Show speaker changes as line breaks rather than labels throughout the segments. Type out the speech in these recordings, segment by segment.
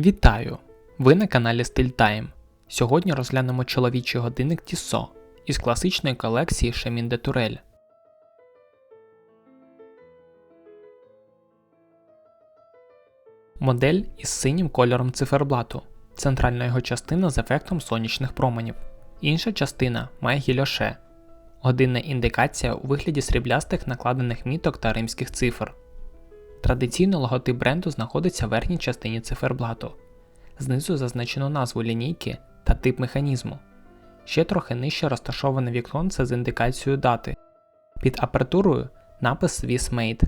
Вітаю! Ви на каналі StyleTime. Сьогодні розглянемо чоловічий годинник Tissot із класичної колекції Chemin de Tourelle. Модель із синім кольором циферблату. Центральна його частина з ефектом сонячних променів. Інша частина має гільоше. Годинна індикація у вигляді сріблястих накладених міток та римських цифр. Традиційно логотип бренду знаходиться в верхній частині циферблату. Знизу зазначено назву лінійки та тип механізму. Ще трохи нижче розташоване віконце з індикацією дати. Під апертурою напис Swiss Made.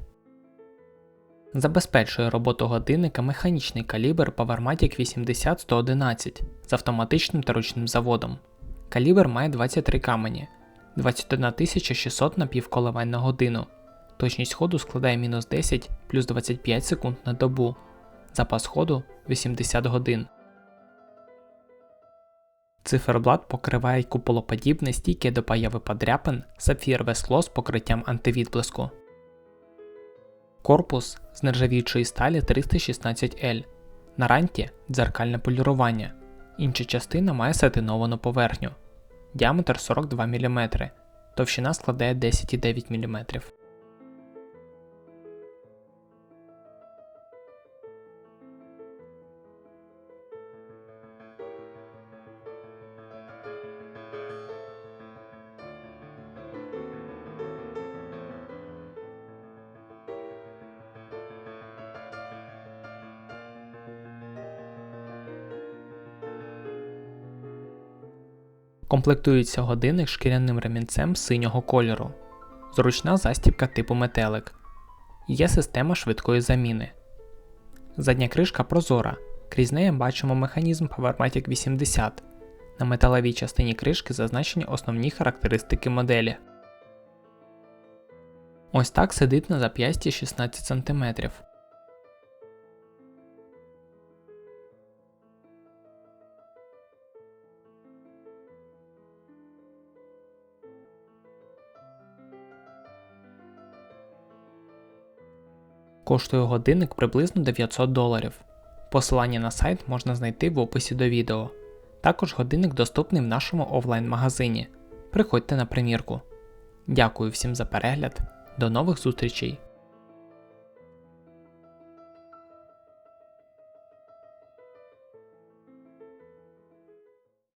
Забезпечує роботу годинника механічний калібр PowerMatic 80111 з автоматичним та ручним заводом. Калібр має 23 камені, 21600 напівколивань на годину. Точність ходу складає мінус 10 плюс 25 секунд на добу. Запас ходу 80 годин. Циферблат покриває куполоподібне стійке до появи подряпин сапфірове скло з покриттям антивідблиску. Корпус з нержавіючої сталі 316L. На ранті дзеркальне полірування. Інша частина має сатиновану поверхню. Діаметр 42 мм. Товщина складає 10,9 мм. Комплектується годинник шкіряним ремінцем синього кольору, зручна застібка типу метелик. Є система швидкої заміни. Задня кришка прозора. Крізь неї бачимо механізм PowerMatic 80. На металевій частині кришки зазначені основні характеристики моделі. Ось так сидить на зап'ясті 16 см. Коштує годинник приблизно 900 доларів. Посилання на сайт можна знайти в описі до відео. Також годинник доступний в нашому офлайн-магазині. Приходьте на примірку. Дякую всім за перегляд. До нових зустрічей!